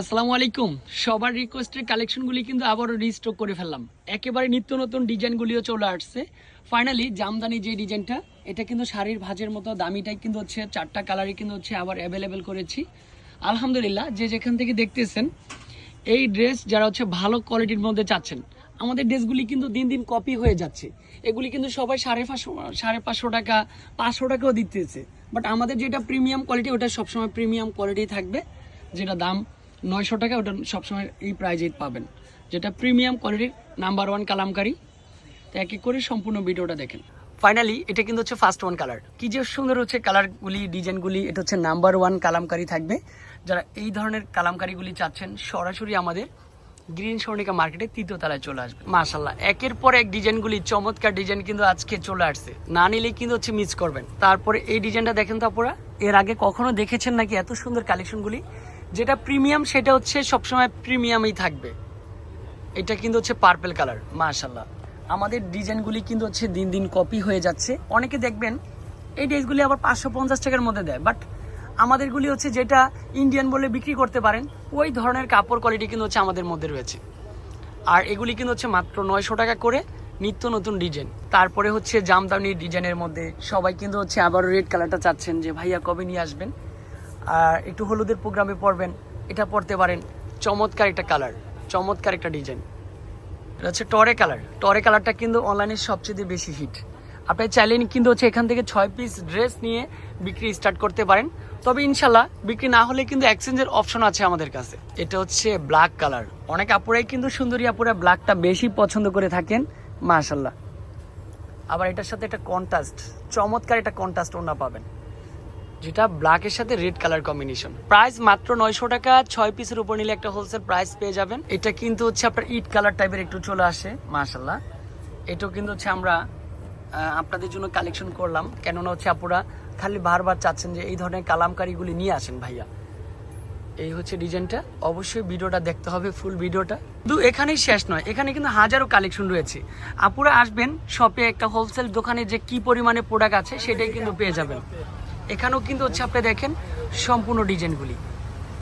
আসসালামু আলাইকুম। সবার রিকোয়েস্টের কালেকশনগুলি কিন্তু আবারও রিস্টক করে ফেললাম। একেবারে নিত্য নতুন ডিজাইনগুলিও চলে আসছে। ফাইনালি জামদানি যে ডিজাইনটা, এটা কিন্তু শাড়ির ভাজের মতো, দামিটাই কিন্তু হচ্ছে, চারটা কালারই কিন্তু হচ্ছে আবার অ্যাভেলেবেল করেছি। আলহামদুলিল্লাহ, যে যেখান থেকে দেখতেছেন, এই ড্রেস যারা হচ্ছে ভালো কোয়ালিটির মধ্যে চাচ্ছেন, আমাদের ড্রেসগুলি কিন্তু দিন দিন কপি হয়ে যাচ্ছে। এগুলি কিন্তু সবাই সাড়ে পাঁচশো সাড়ে পাঁচশো টাকা, পাঁচশো টাকাও দিতেছে। বাট আমাদের যেটা প্রিমিয়াম কোয়ালিটি ওটা সবসময় প্রিমিয়াম কোয়ালিটি থাকবে, যেটা দাম নয়শো টাকা ওটা সবসময় এই প্রাইজে পাবেন। যেটা প্রিমিয়াম কোয়ালিটির নাম্বার ওয়ান কালামকারি। তো এক এক করে সম্পূর্ণ ভিডিওটা দেখেন। ফাইনালি এটা কিন্তু হচ্ছে ফার্স্ট ওয়ান কালার কী যে সুন্দর হচ্ছে কালারগুলি ডিজাইনগুলি এটা হচ্ছে নাম্বার ওয়ান কালামকারি থাকবে। যারা এই ধরনের কালামকারিগুলি চাচ্ছেন, সরাসরি আমাদের গ্রিন সর্ণিকা মার্কেটে তৃতীয় তলায় চলে আসবে। মাশাল্লাহ একের পর এক ডিজাইনগুলি চমৎকার ডিজাইন কিন্তু আজকে চলে আসছে। না নিলে কিন্তু হচ্ছে মিস করবেন। তারপরে এই ডিজাইনটা দেখেন তো আপনারা, এর আগে কখনো দেখেছেন নাকি এত সুন্দর কালেকশনগুলি যেটা প্রিমিয়াম সেটা হচ্ছে সবসময় প্রিমিয়ামই থাকবে। এটা কিন্তু হচ্ছে পার্পেল কালার মাশাল্লাহ আমাদের ডিজাইনগুলি কিন্তু হচ্ছে দিন দিন কপি হয়ে যাচ্ছে। অনেকে দেখবেন, এই ড্রেসগুলি আবার পাঁচশো পঞ্চাশ টাকার মধ্যে দেয়। বাট আমাদেরগুলি হচ্ছে যেটা ইন্ডিয়ান বলে বিক্রি করতে পারেন, ওই ধরনের কাপড় কোয়ালিটি কিন্তু হচ্ছে আমাদের মধ্যে রয়েছে। আর এগুলি কিন্তু হচ্ছে মাত্র নয়শো টাকা করে নিত্য নতুন ডিজাইন। তারপরে হচ্ছে জামদানি ডিজাইনের মধ্যে সবাই কিন্তু হচ্ছে আবার রেড কালারটা চাচ্ছেন যে, ভাইয়া কবে নিয়ে আসবেন? একটু হলুদের প্রোগ্রামে পরবেন এটা পরতে পারেন। চমৎকার একটা কালার চমৎকার একটা ডিজাইন এটা হচ্ছে টরে কালার টরে কালারটা কিন্তু অনলাইনে সবচেয়ে বেশি হিট আপনি চাইলে কিন্তু হচ্ছে এখান থেকে ছয় পিস ড্রেস নিয়ে বিক্রি স্টার্ট করতে পারেন। তবে ইনশাল্লাহ বিক্রি না হলে কিন্তু এক্সচেঞ্জের অপশন আছে আমাদের কাছে। এটা হচ্ছে ব্ল্যাক কালার অনেক আপুরাই কিন্তু সুন্দরী আপুরা ব্ল্যাকটা বেশি পছন্দ করে থাকেন মাশাল্লাহ আবার এটার সাথে একটা কন্ট্রাস্ট চমৎকার একটা কন্ট্রাস্ট ওনা পাবেন। যেটা ব্ল্যাকের সাথে রেড কালার কম্বিনেশন প্রাইস মাত্র নয়শো টাকা, ছয় পিসের উপর নিলে একটা হোলসেল প্রাইস পেয়ে যাবেন। এটা কিন্তু হচ্ছে আপনার ইট কালার টাইপের একটু চলে আসে মাশাল্লাহ এটাও কিন্তু হচ্ছে আমরা আপনাদের জন্য কালেকশন করলাম। কেননা হচ্ছে আপুরা খালি বারবার চাচ্ছেন যে এই ধরনের কালামকারিগুলি নিয়ে আসেন ভাইয়া। এই হচ্ছে ডিজাইনটা অবশ্যই ভিডিওটা দেখতে হবে ফুল ভিডিওটা। কিন্তু এখানেই শেষ নয়, এখানে কিন্তু হাজারো কালেকশন রয়েছে। আপুরা আসবেন শপে একটা হোলসেল দোকানে যে কি পরিমাণে প্রোডাক্ট আছে, সেটাই কিন্তু পেয়ে যাবেন। এখানেও কিন্তু হচ্ছে আপনি দেখেন সম্পূর্ণ ডিজাইনগুলি।